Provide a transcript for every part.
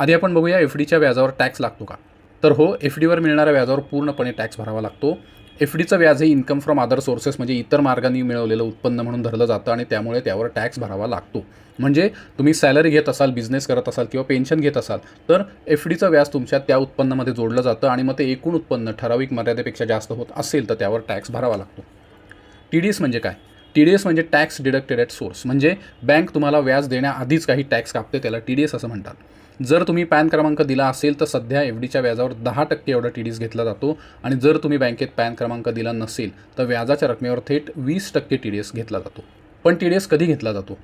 आधी आपण बघूया एफ डीच्या व्याजावर टॅक्स लागतो का? तर हो एफ डीवर मिळणाऱ्या व्याजावर पूर्णपणे टॅक्स भरावा लागतो. एफ डीचं व्याज हे इन्कम फ्रॉम अदर सोर्सेस म्हणजे इतर मार्गांनी मिळवलेलं उत्पन्न म्हणून धरलं जातं आणि त्यामुळे त्यावर टॅक्स भरावा लागतो. म्हणजे तुम्ही सॅलरी घेत असाल बिझनेस करत असाल किंवा पेन्शन घेत असाल तर एफ डीचं व्याज तुमच्या त्या उत्पन्नामध्ये जोडलं जातं आणि मग ते एकूण उत्पन्न ठराविक मर्यादेपेक्षा जास्त होत असेल तर त्यावर टॅक्स भरावा लागतो. टी डी एस म्हणजे काय? टी डी एस म्हणजे टॅक्स डिडक्टेड ॲट सोर्स. म्हणजे बँक तुम्हाला व्याज देण्याआधीच काही टॅक्स कापते त्याला टी डी एस असं म्हणतात. जर तुम्ही पॅन क्रमांक दिला असेल तर सध्या एफ डीच्या व्याजावर दहा टक्के एवढा टी डी एस घेतला जातो. आणि जर तुम्ही बँकेत पॅन क्रमांक दिला नसेल तर व्याजाच्या रकमेवर थेट वीस टक्के टी डी एस घेतला जातो. पण टी डी एस कधी घेतला जातो?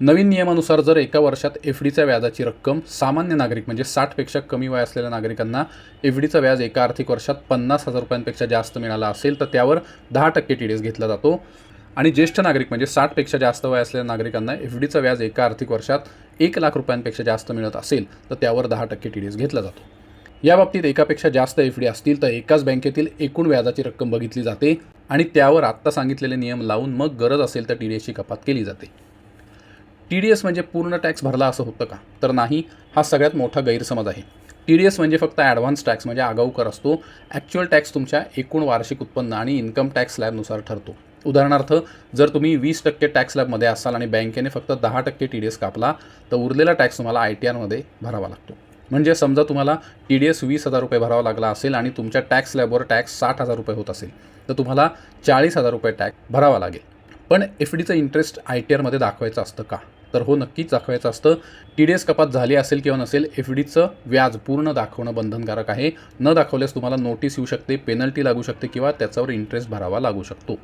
नवीन नियमानुसार जर एका वर्षात एफ डीच्या व्याजाची रक्कम सामान्य नागरिक म्हणजे साठपेक्षा कमी वय असलेल्या नागरिकांना एफ डीचं व्याज एका आर्थिक वर्षात पन्नास हजार रुपयांपेक्षा जास्त मिळाला असेल तर त्यावर दहा टक्के टी डी एस घेतला जातो. आणि ज्येष्ठ नागरिक म्हणजे साठपेक्षा जास्त वय असलेल्या नागरिकांना एफ डीचं व्याज एका आर्थिक वर्षात एक लाख रुपयांपेक्षा जास्त मिळत असेल तर त्यावर दहा टक्के टी डी एस घेतला जातो. या बाबतीत एकापेक्षा जास्त एफ डी असतील तर एकाच बँकेतील एकूण व्याजाची रक्कम बघितली जाते आणि त्यावर आत्ता सांगितलेले नियम लावून मग गरज असेल तर टी डी एसची कपात केली जाते. टी डी एस म्हणजे पूर्ण टॅक्स भरला असं होतं का? तर नाही हा सगळ्यात मोठा गैरसमज आहे. टी डी एस म्हणजे फक्त ॲडव्हान्स टॅक्स म्हणजे आगाऊ कर असतो. ॲक्च्युअल टॅक्स तुमच्या एकूण वार्षिक उत्पन्न आणि इन्कम टॅक्स स्लॅबनुसार ठरतो. उदाहरणार्थ जर तुम्ही वीस टक्के टॅक्स स्लॅबमध्ये असाल आणि बँकेने फक्त दहा टक्के टी डी एस कापला तर उरलेला टॅक्स तुम्हाला आय टी आरमध्ये भरावा लागतो. म्हणजे समजा तुम्हाला टी डी एस वीस हजार रुपये भरावा लागला असेल आणि तुमच्या टॅक्स स्लॅबवर टॅक्स साठ हजार रुपये होत असेल तर तुम्हाला चाळीस हजार रुपये टॅक्स भरावा लागेल. पण एफ डीचं इंटरेस्ट आय टी आरमध्ये दाखवायचं असतं का? तर हो नक्कीच दाखवायचं असतं. टी डी एस कपात झाली असेल किंवा नसेल एफ डीचं व्याज पूर्ण दाखवणं बंधनकारक आहे. न दाखवल्यास तुम्हाला नोटीस येऊ शकते पेनल्टी लागू शकते किंवा त्याच्यावर इंटरेस्ट भरावा लागू शकतो.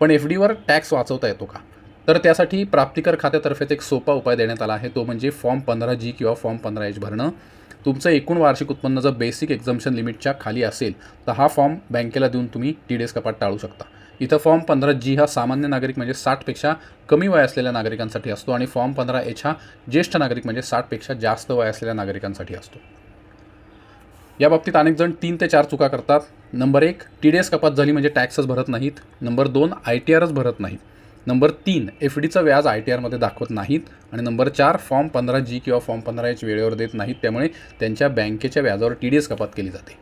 पण एफ डीवर टॅक्स वाचवता येतो का? तर त्यासाठी प्राप्तिकर खात्यातर्फेच एक सोपा उपाय देण्यात आला आहे. तो म्हणजे फॉर्म पंधरा जी किंवा फॉर्म पंधरा एच भरणं. तुमचं एकूण वार्षिक उत्पन्न जर बेसिक एक्झम्शन लिमिटच्या खाली असेल तर हा फॉर्म बँकेला देऊन तुम्ही टी डी एस कपात टाळू शकता. इथं फॉर्म पंधरा जी हा सामान्य नागरिक म्हणजे साठपेक्षा कमी वय असलेल्या नागरिकांसाठी असतो आणि फॉर्म पंधरा एच हा ज्येष्ठ नागरिक म्हणजे साठपेक्षा जास्त वय असलेल्या नागरिकांसाठी असतो. या बाबतीत अनेक जण तीन ते चार चुका करतात. नंबर एक टी डी एस कपात झाली म्हणजे टॅक्सच भरत नाहीत. नंबर दोन आय टी आरच भरत नाहीत. नंबर तीन एफ डीचं व्याज आय टी आरमध्ये दाखवत नाहीत. आणि नंबर चार फॉर्म पंधरा जी किंवा फॉर्म पंधरा एच वेळेवर देत नाहीत. त्यामुळे त्यांच्या बँकेच्या व्याजावर टी डी एस कपात केली जाते.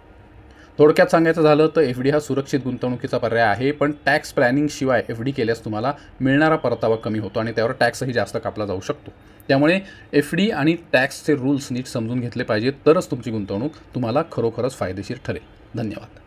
थोडक्यात सांगायचं झालं तर एफ डी हा सुरक्षित गुंतवणुकीचा पर्याय आहे पण टॅक्स प्लॅनिंगशिवाय एफ डी केल्यास तुम्हाला मिळणारा परतावा कमी होतो आणि त्यावर टॅक्सही जास्त कापला जाऊ शकतो. त्यामुळे एफ डी आणि टॅक्सचे रूल्स नीट समजून घेतले पाहिजेत तरच तुमची गुंतवणूक तुम्हाला खरोखरच फायदेशीर ठरेल. धन्यवाद.